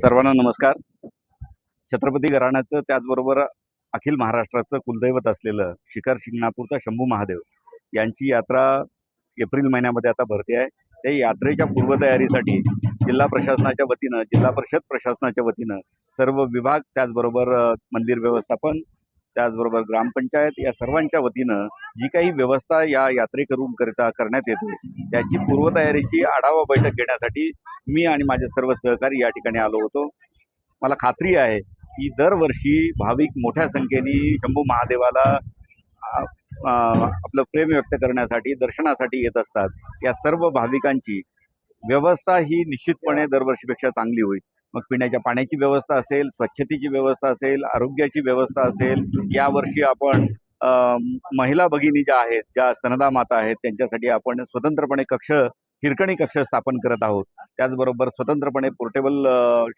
सर्वांना नमस्कार. छत्रपती घराण्याचं त्याचबरोबर अखिल महाराष्ट्राचं कुलदैवत असलेलं शिखर शिंगणापूरचा शंभू महादेव यांची यात्रा एप्रिल महिन्यामध्ये आता भरती आहे. त्या यात्रेच्या पूर्वतयारीसाठी जिल्हा प्रशासनाच्या वतीनं जिल्हा परिषद प्रशासनाच्या वतीनं सर्व विभाग त्याचबरोबर मंदिर व्यवस्थापन त्याचबरोबर ग्रामपंचायत या सर्वांच्या वतीनं जी काही व्यवस्था या यात्रेकरूंकरिता करण्यात येते त्याची पूर्वतयारीची आढावा बैठक घेण्यासाठी मी आणि माझे सर्व सहकारी या ठिकाणी आलो होतो. मला खात्री आहे की दरवर्षी भाविक मोठ्या संख्येने शंभू महादेवाला आपलं प्रेम व्यक्त करण्यासाठी दर्शनासाठी येत असतात. या सर्व भाविकांची व्यवस्था ही निश्चितपणे दरवर्षीपेक्षा चांगली होईल. मग पिण्याच्या पाण्याची व्यवस्था असेल स्वच्छतेची व्यवस्था असेल आरोग्याची व्यवस्था असेल यावर्षी आपण महिला भगिनी ज्या आहेत ज्या स्तनदा माता आहेत त्यांच्यासाठी आपण स्वतंत्रपणे कक्ष हिरकणी कक्ष स्थापन करत आहोत. त्याचबरोबर स्वतंत्रपणे पोर्टेबल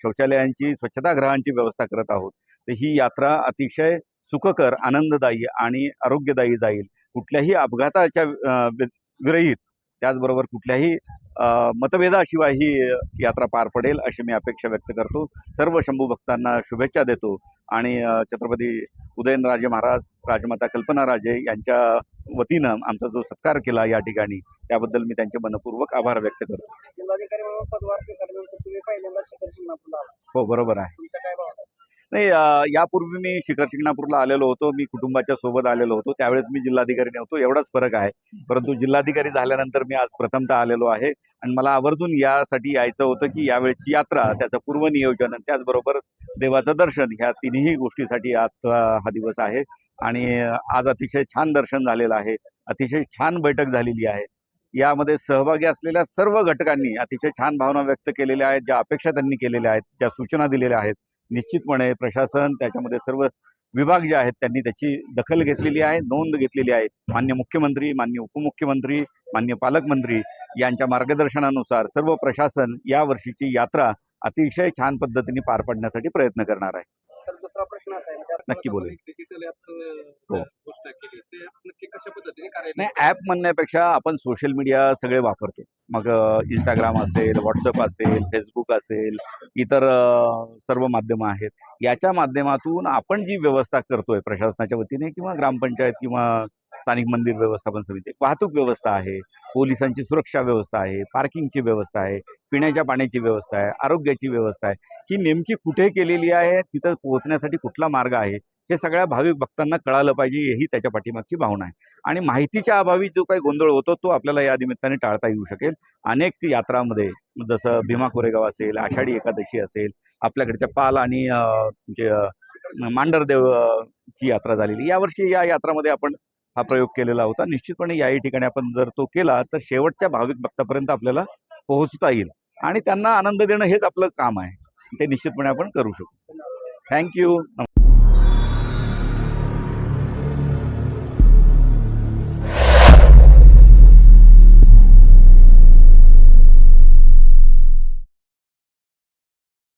शौचालयांची स्वच्छतागृहांची व्यवस्था करत आहोत. तर ही यात्रा अतिशय सुखकर आनंददायी आणि आरोग्यदायी जाईल. कुठल्याही अपघाताच्या विरहित त्याचबरोबर कुठल्याही मतभेदाशिवाय ही यात्रा पार पडेल अशी मी अपेक्षा व्यक्त करतो. सर्व शंभू भक्तांना शुभेच्छा देतो आणि छत्रपती उदयनराजे महाराज राजमाता कल्पनाराजे यांच्या वतीनं आमचा जो सत्कार केला या ठिकाणी त्याबद्दल मी त्यांचे मनपूर्वक आभार व्यक्त करतो. जिल्हाधिकारी म्हणून पदभार स्वीकारल्यानंतर तुम्ही पहिल्यांदा शिखर शिंगणापूरला आला. हो बरोबर आहे. काय? नाही यापूर्वी मी शिखर शिंगणापूरला आलेलो होतो. मी कुटुंबाच्या सोबत आलेलो होतो. त्यावेळेस मी जिल्हाधिकारी नव्हतो एवढाच फरक आहे. परंतु जिल्हाधिकारी झाल्यानंतर मी आज प्रथमतः आलेलो आहे. आणि मला आवर्जून यासाठी यायचं होतं की यावेळेची यात्रा त्याचं पूर्वनियोजन आणि त्याचबरोबर देवाचं दर्शन ह्या तिन्ही गोष्टीसाठी आजचा हा दिवस आहे. आणि आज अतिशय छान दर्शन झालेलं आहे. अतिशय छान बैठक झालेली आहे. यामध्ये सहभागी असलेल्या सर्व घटकांनी अतिशय छान भावना व्यक्त केलेल्या आहेत ज्या अपेक्षा त्यांनी केलेल्या आहेत ज्या सूचना दिलेल्या आहेत. निश्चितपणे प्रशासन त्याच्यामध्ये सर्व विभाग जे आहेत त्यांनी त्याची दखल घेतलेली आहे नोंद घेतलेली आहे. मान्य मुख्यमंत्री मान्य उपमुख्यमंत्री मान्य पालकमंत्री यांच्या मार्गदर्शनानुसार सर्व प्रशासन या वर्षीची यात्रा अतिशय छान पद्धतीने पार पाडण्यासाठी प्रयत्न करणार आहे. दुसरा प्रश्न असा आहे म्हणजे नक्की बोलेल. डिजिटल. गोष्ट केली ते नक्की कशा पद्धतीने नाही ॲप म्हणण्यापेक्षा आपण सोशल मीडिया सगळे वापरतो मग इंस्टाग्राम असेल व्हॉट्सअप असेल फेसबुक असेल इतर सर्व माध्यमं आहेत याच्या माध्यमातून आपण जी व्यवस्था करतोय प्रशासनाच्या वतीने किंवा ग्रामपंचायत किंवा स्थानिक मंदिर व्यवस्थापन समिती. वाहतूक व्यवस्था आहे पोलिसांची सुरक्षा व्यवस्था आहे पार्किंगची व्यवस्था आहे पिण्याच्या पाण्याची व्यवस्था आहे आरोग्याची व्यवस्था आहे. ही नेमकी कुठे केलेली आहे तिथं पोहोचण्यासाठी कुठला मार्ग आहे हे सगळ्या भाविक भक्तांना कळालं पाहिजे ही त्याच्या पाठीमागची भावना आहे. आणि माहितीच्या अभावी जो काही गोंधळ होतो तो आपल्याला या निमित्ताने टाळता येऊ शकेल. अनेक यात्रामध्ये जसं भीमा कोरेगाव असेल आषाढी एकादशी असेल आपल्याकडच्या पाल आणि अ, म्हणजे ची यात्रा झालेली. यावर्षी या यात्रामध्ये आपण हा प्रयोग केलेला होता. निश्चितपणे याही ठिकाणी आपण जर तो केला तर शेवटच्या भाविक भक्तापर्यंत आपल्याला पोहोचता येईल. आणि त्यांना आनंद देणं हेच आपलं काम आहे. ते निश्चितपणे आपण करू शकू. थँक्यू